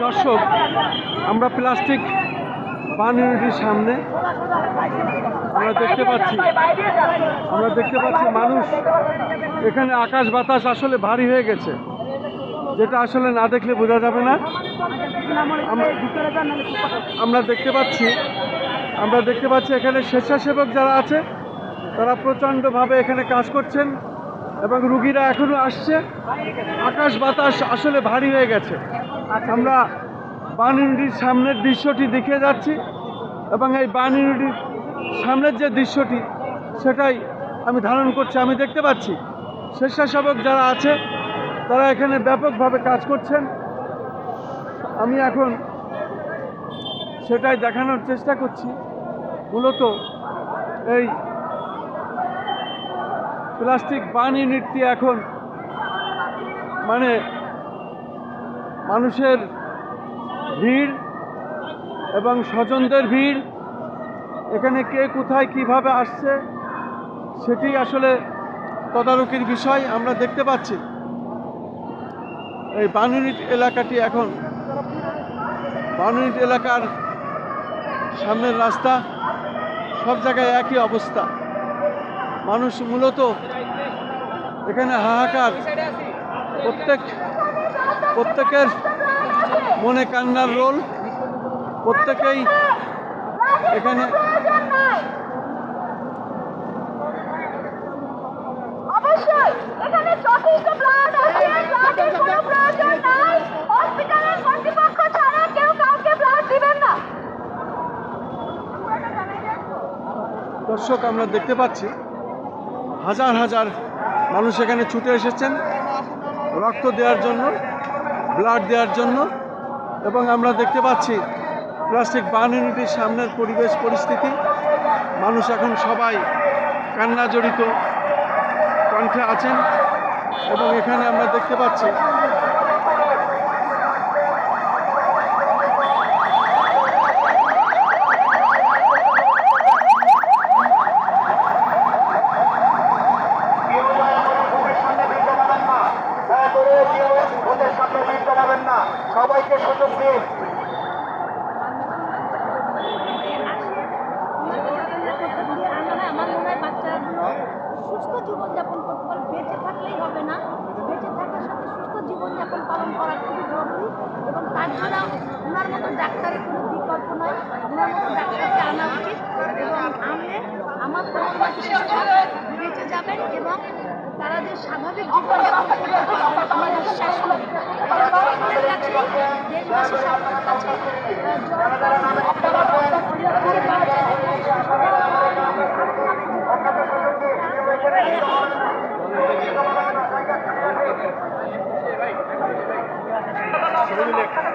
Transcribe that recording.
দর্শক, আমরা প্লাস্টিক বান ইউনিটির সামনে আমরা দেখতে পাচ্ছি, আমরা দেখতে পাচ্ছি মানুষ। এখানে আকাশ বাতাস আসলে ভারী হয়ে গেছে, যেটা আসলে না দেখলে বোঝা যাবে না। আমরা- দেখতে পাচ্ছি, আমরা দেখতে পাচ্ছি এখানে স্বেচ্ছাসেবক যারা আছে, তারা প্রচণ্ডভাবে এখানে কাজ করছেন এবং রুগীরা এখনও আসছে। আকাশ বাতাস আসলে ভারী হয়ে গেছে। আমরা বান ইউনিটির সামনের দৃশ্যটি দেখে যাচ্ছি এবং এই বান ইউনিটির সামনের যে দৃশ্যটি, সেটাই আমি ধারণ করছি, আমি দেখতে পাচ্ছি। স্বেচ্ছাসেবক যারা আছে, তারা এখানে ব্যাপকভাবে কাজ করছেন। আমি এখন সেটাই দেখানোর চেষ্টা করছি। মূলত এই প্লাস্টিক বান ইউনিটটি এখন মানে মানুষের ভিড় এবং স্বজনদের ভিড়, এখানে কে কোথায় কীভাবে আসছে, সেটি আসলে তদারকির বিষয় আমরা দেখতে পাচ্ছি। এই বান ইউনিট এলাকাটি এখন বান ইউনিট এলাকার সামনের রাস্তা সব জায়গায় একই অবস্থা। মানুষ মূলত এখানে হাহাকার, প্রত্যেক প্রত্যেকের মনে কান্নার রোল প্রত্যেকেই এখানে দর্শক আমরা দেখতে পাচ্ছি হাজার হাজার মানুষ এখানে ছুটে এসেছেন রক্ত দেওয়ার জন্য। ব্লাড দেওয়ার জন্য এবং আমরা দেখতে পাচ্ছি প্লাস্টিক বার্ন ইউনিটের সামনের পরিবেশ পরিস্থিতি। মানুষ এখন সবাই কান্না জড়িত কণ্ঠে আছেন এবং এখানে আমরা দেখতে পাচ্ছি কেউ আমার বুকের সামনে ভিড় জমাবেন না দয়া করে কেউ বুকের সামনে ভিড় জমাবেন না সবাইকে সুযোগ দিন আমার মনে হয় বাচ্চাগুলো সুস্থ করতে বেঁচে থাকলেই হবে না। বেঁচে থাকার সাথে সুস্থ জীবনযাপন পালন করা জরুরি এবং ওনার মতো ডাক্তারের কোনো নয়। ওনার মতো ডাক্তারকে আনা উচিত এবং বেঁচে যাবেন এবং তারা যে স্বাভাবিক জীবনযাপন করতে আমার বিশ্বাস সকলের কাছে